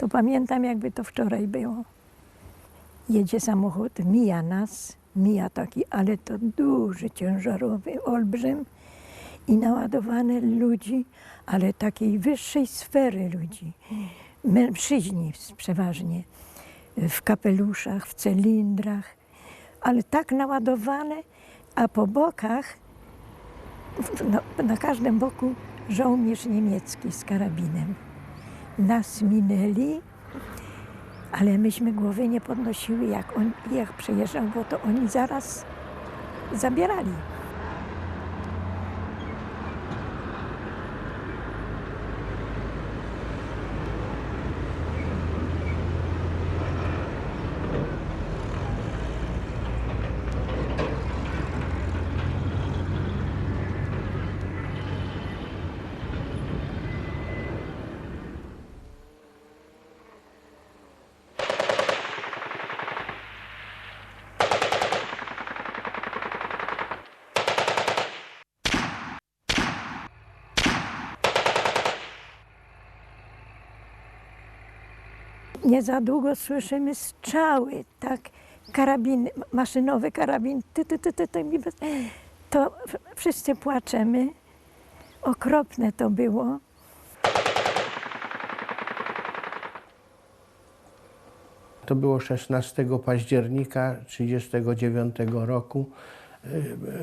To pamiętam, jakby to wczoraj było. Jedzie samochód, mija nas, mija taki, ale to duży, ciężarowy, olbrzym i naładowane ludzi, ale takiej wyższej sfery ludzi. Mężczyźni przeważnie, w kapeluszach, w cylindrach, ale tak naładowane, a po bokach, na, na każdym boku żołnierz niemiecki z karabinem. Nas minęli, ale myśmy głowy nie podnosiły, jak on jak przejeżdżał, bo to oni zaraz zabierali. Nie za długo słyszymy strzały, tak, karabiny, maszynowy karabin, ty, ty, ty, ty, ty, to wszyscy płaczemy. Okropne to było. To było 16 października 1939 roku.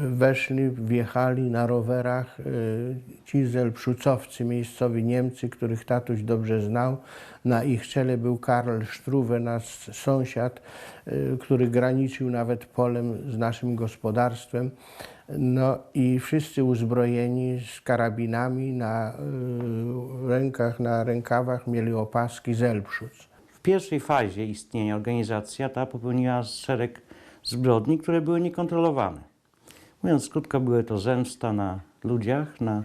Weszli, wjechali na rowerach y, ci zelpszucowcy, miejscowi Niemcy, których tatuś dobrze znał. Na ich czele był Karl Struwe, nasz sąsiad, y, który graniczył nawet polem z naszym gospodarstwem. No i wszyscy uzbrojeni z karabinami na y, rękach, na rękawach mieli opaski Zelpszuc. W pierwszej fazie istnienia organizacja ta popełniła szereg zbrodni, które były niekontrolowane. Mówiąc krótko, były to zemsta na ludziach, na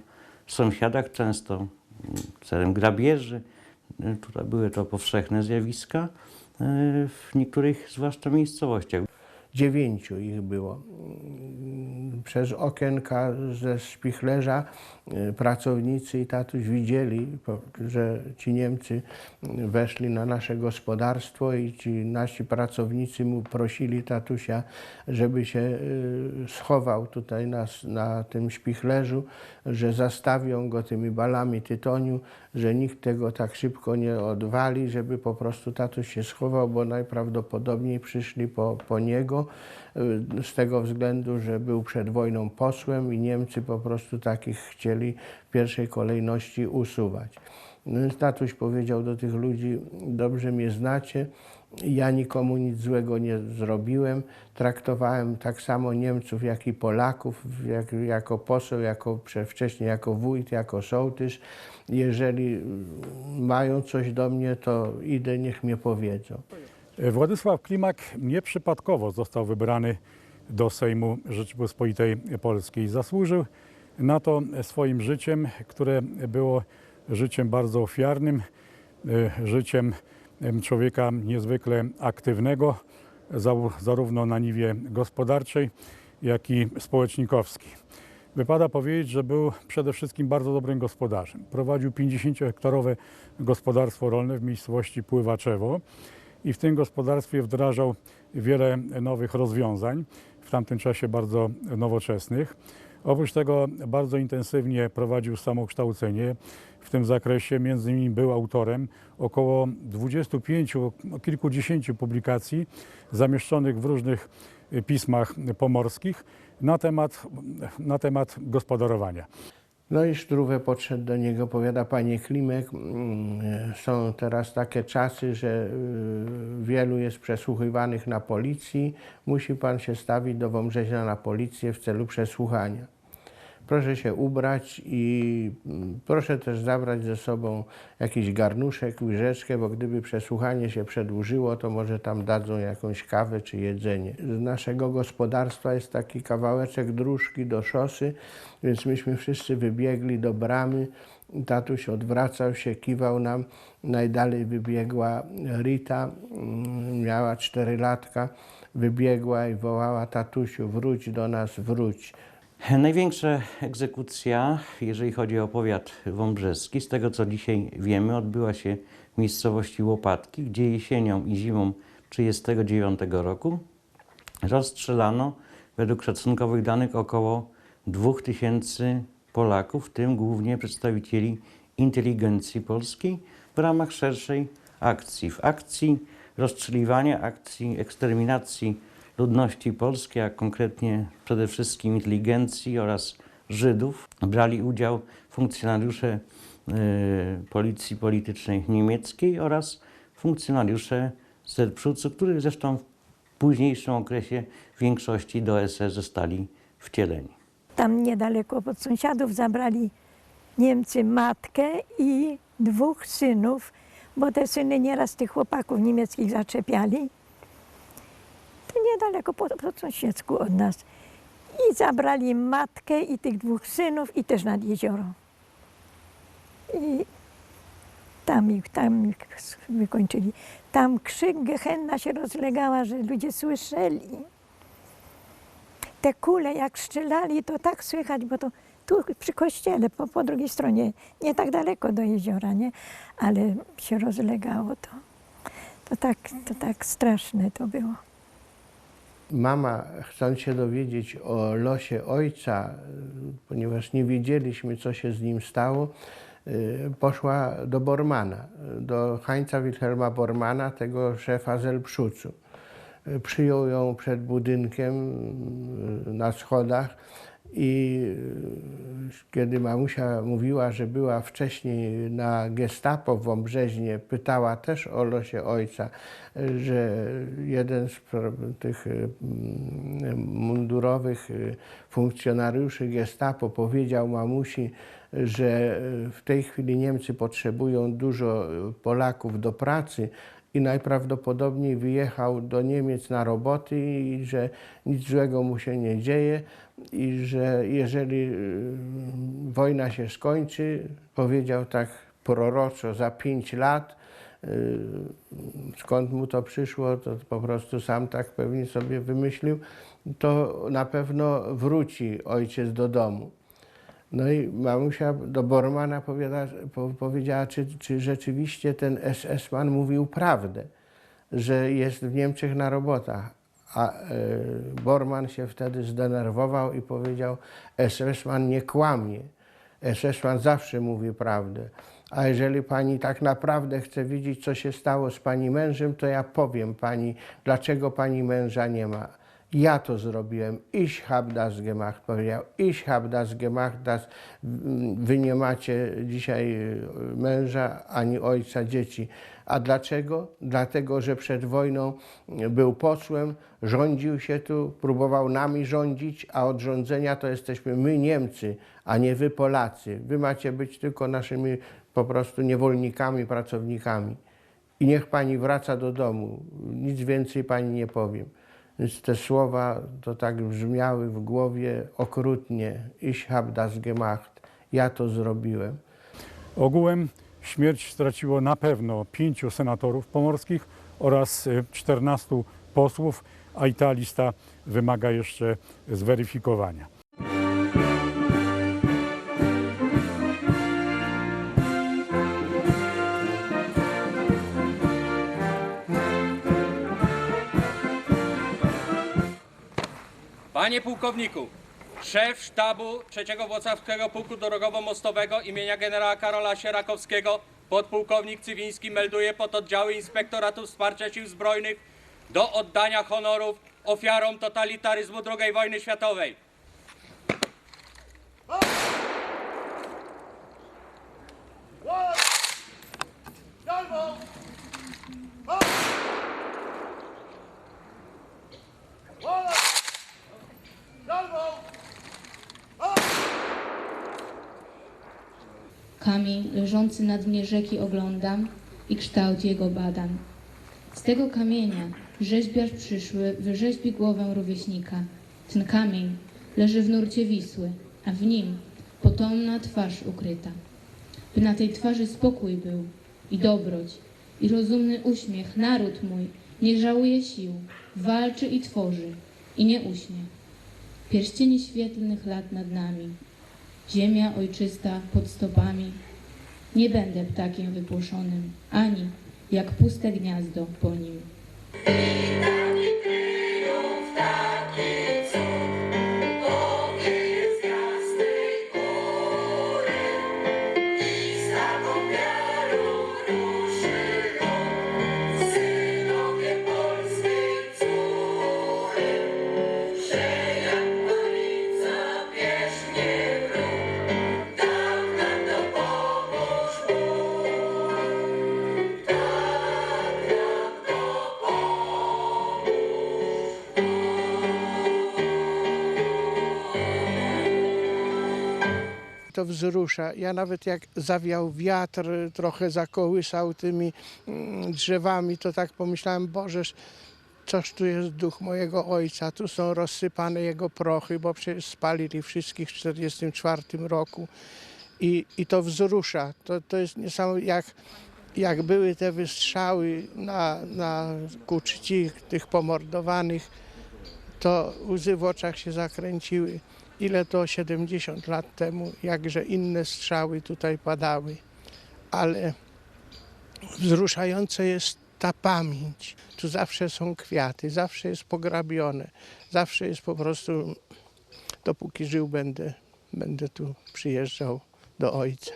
sąsiadach, często celem grabieży. Tutaj były to powszechne zjawiska y, w niektórych zwłaszcza miejscowościach. Dziewięciu ich było. Przez okienka ze szpichlerza y, pracownicy i tatuś widzieli, że ci Niemcy weszli na nasze gospodarstwo i ci nasi pracownicy mu prosili tatusia, żeby się y, schował tutaj na, na tym szpichlerzu, że zastawią go tymi balami tytoniu, że nikt tego tak szybko nie odwali, żeby po prostu tatuś się schował, bo najprawdopodobniej przyszli po, po niego z tego względu, że był przed wojną posłem i Niemcy po prostu takich chcieli w pierwszej kolejności usuwać. No tatuś powiedział do tych ludzi, dobrze mnie znacie, ja nikomu nic złego nie zrobiłem. Traktowałem tak samo Niemców, jak i Polaków, jak, jako poseł, jako, wcześniej jako wójt, jako sołtysz. Jeżeli mają coś do mnie, to idę, niech mnie powiedzą. Władysław Klimak nieprzypadkowo został wybrany do Sejmu Rzeczypospolitej Polskiej. Zasłużył na to swoim życiem, które było życiem bardzo ofiarnym, e, życiem em, człowieka niezwykle aktywnego, za- zarówno na niwie gospodarczej, jak i społecznikowskiej. Wypada powiedzieć, że był przede wszystkim bardzo dobrym gospodarzem. Prowadził 50-hektarowe gospodarstwo rolne w miejscowości Pływaczewo i w tym gospodarstwie wdrażał wiele nowych rozwiązań, w tamtym czasie bardzo nowoczesnych. Oprócz tego bardzo intensywnie prowadził samokształcenie w tym zakresie. Między innymi był autorem około 25, o kilkudziesięciu publikacji zamieszczonych w różnych pismach pomorskich na temat, na temat gospodarowania. No i Struwe podszedł do niego, powiada, panie Klimek, mm, są teraz takie czasy, że y, wielu jest przesłuchiwanych na policji, musi pan się stawić do Wąbrzeźna na policję w celu przesłuchania. Proszę się ubrać i mm, proszę też zabrać ze sobą jakiś garnuszek, łyżeczkę, bo gdyby przesłuchanie się przedłużyło, to może tam dadzą jakąś kawę czy jedzenie. Z naszego gospodarstwa jest taki kawałeczek dróżki do szosy, więc myśmy wszyscy wybiegli do bramy. Tatuś odwracał się, kiwał nam. Najdalej wybiegła Rita, mm, miała cztery latka, wybiegła i wołała tatusiu, wróć do nas, wróć. Największa egzekucja, jeżeli chodzi o powiat wąbrzeski, z tego co dzisiaj wiemy, odbyła się w miejscowości Łopatki, gdzie jesienią i zimą 1939 roku rozstrzelano według szacunkowych danych około 2000 Polaków, w tym głównie przedstawicieli inteligencji polskiej w ramach szerszej akcji. W akcji rozstrzeliwania, akcji eksterminacji ludności polskiej, a konkretnie przede wszystkim inteligencji oraz Żydów, brali udział funkcjonariusze e, policji politycznej niemieckiej oraz funkcjonariusze ZPRZUC-u, których zresztą w późniejszym okresie w większości do SS zostali wcieleni. Tam niedaleko od sąsiadów zabrali Niemcy matkę i dwóch synów, bo te syny nieraz tych chłopaków niemieckich zaczepiali. Niedaleko po, po sąsiedzku od nas. I zabrali matkę i tych dwóch synów i też nad jezioro. I tam ich, tam ich wykończyli. Tam krzyk gehenna się rozlegała, że ludzie słyszeli. Te kule jak strzelali, to tak słychać, bo to tu przy kościele, po, po drugiej stronie, nie tak daleko do jeziora, nie? Ale się rozlegało to. To tak, to tak straszne to było. Mama, chcąc się dowiedzieć o losie ojca, ponieważ nie wiedzieliśmy, co się z nim stało, y, poszła do Bormana, do Heinza Wilhelma Bormana, tego szefa Zelpszucu. Y, Przyjął ją przed budynkiem y, na schodach i y, kiedy mamusia mówiła, że była wcześniej na gestapo w Wąbrzeźnie, pytała też o losie ojca, że jeden z tych y, mm, mundurowych y, funkcjonariuszy gestapo powiedział mamusi, że w tej chwili Niemcy potrzebują dużo Polaków do pracy i najprawdopodobniej wyjechał do Niemiec na roboty i że nic złego mu się nie dzieje i że jeżeli y, wojna się skończy, powiedział tak proroczo za pięć lat, y, skąd mu to przyszło, to po prostu sam tak pewnie sobie wymyślił, to na pewno wróci ojciec do domu. No i mamusia do Bormana powiedziała, czy, czy rzeczywiście ten SS-man mówił prawdę, że jest w Niemczech na robotach. A e, Borman się wtedy zdenerwował i powiedział, SS-man nie kłamie. SS-man zawsze mówi prawdę. A jeżeli pani tak naprawdę chce wiedzieć, co się stało z pani mężem, to ja powiem pani, dlaczego pani męża nie ma. Ja to zrobiłem. Ich hab das gemacht, powiedział. Ich hab das gemacht, das wy nie macie dzisiaj y, męża ani ojca dzieci. A dlaczego? Dlatego, że przed wojną był posłem, rządził się tu, próbował nami rządzić, a od rządzenia to jesteśmy my Niemcy, a nie wy Polacy. Wy macie być tylko naszymi po prostu niewolnikami, pracownikami. I niech pani wraca do domu. Nic więcej pani nie powiem. Więc te słowa to tak brzmiały w głowie okrutnie. Ich hab das gemacht. Ja to zrobiłem. Ogółem śmierć straciło na pewno pięciu senatorów pomorskich oraz y, 14 posłów, a i ta lista wymaga jeszcze zweryfikowania. Panie pułkowniku, szef sztabu III Włocławskiego Pułku Drogowo-Mostowego imienia generała Karola Sierakowskiego, podpułkownik Cywiński melduje pod oddziały Inspektoratu Wsparcia Sił Zbrojnych do oddania honorów ofiarom totalitaryzmu II wojny światowej. Kamień leżący na dnie rzeki oglądam i kształt jego badam. Z tego kamienia rzeźbiarz przyszły wyrzeźbi głowę rówieśnika. Ten kamień leży w nurcie Wisły, a w nim potomna twarz ukryta. By na tej twarzy spokój był i dobroć, i rozumny uśmiech, naród mój nie żałuje sił, walczy i tworzy, i nie uśnie. Pierścieni świetlnych lat nad nami, ziemia ojczysta pod stopami, Nie będę ptakiem wypłoszonym, ani jak puste gniazdo po nim. To wzrusza. Ja nawet jak zawiał wiatr, trochę zakołysał tymi mm, drzewami, to tak pomyślałem, Bożeż, coż tu jest duch mojego ojca, tu są rozsypane jego prochy, bo przecież spalili wszystkich w 1944 roku. I, I to wzrusza. To, to jest niesamowite, jak, jak były te wystrzały na, na ku czci tych pomordowanych, to łzy w oczach się zakręciły. Ile to 70 lat temu, jakże inne strzały tutaj padały. Ale wzruszające jest ta pamięć. Tu zawsze są kwiaty, zawsze jest pograbione, zawsze jest po prostu, dopóki żył będę, będę tu przyjeżdżał do ojca.